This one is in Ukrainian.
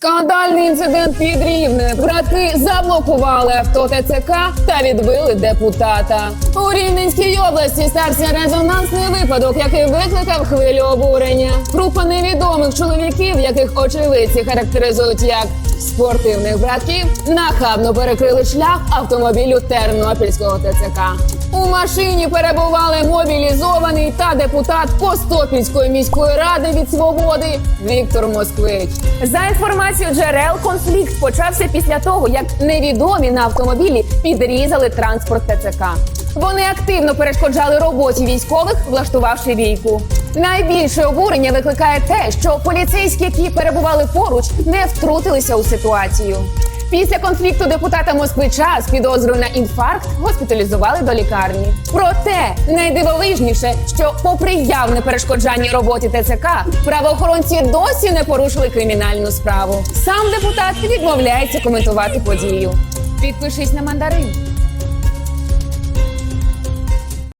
Скандальний інцидент під Рівне. Братки заблокували авто ТЦК та відбили депутата. У Рівненській області стався резонансний випадок, який викликав хвилю обурення. Група невідомих чоловіків, яких очевидці характеризують як спортивних братків, нахабно перекрили шлях автомобілю Тернопільського ТЦК. У машині перебували мобілізований та депутат Костопільської міської ради від свободи Віктор Москвич. За інформацією джерел, конфлікт почався після того, як невідомі на автомобілі підрізали транспорт ТЦК. Вони активно перешкоджали роботі військових, влаштувавши бійку. Найбільше обурення викликає те, що поліцейські, які перебували поруч, не втрутилися у ситуацію. Після конфлікту депутата Москвича з підозрою на інфаркт госпіталізували до лікарні. Проте найдивовижніше, що, попри явне перешкоджання роботі ТЦК, правоохоронці досі не порушили кримінальну справу. Сам депутат відмовляється коментувати подію. Підпишись на мандарин.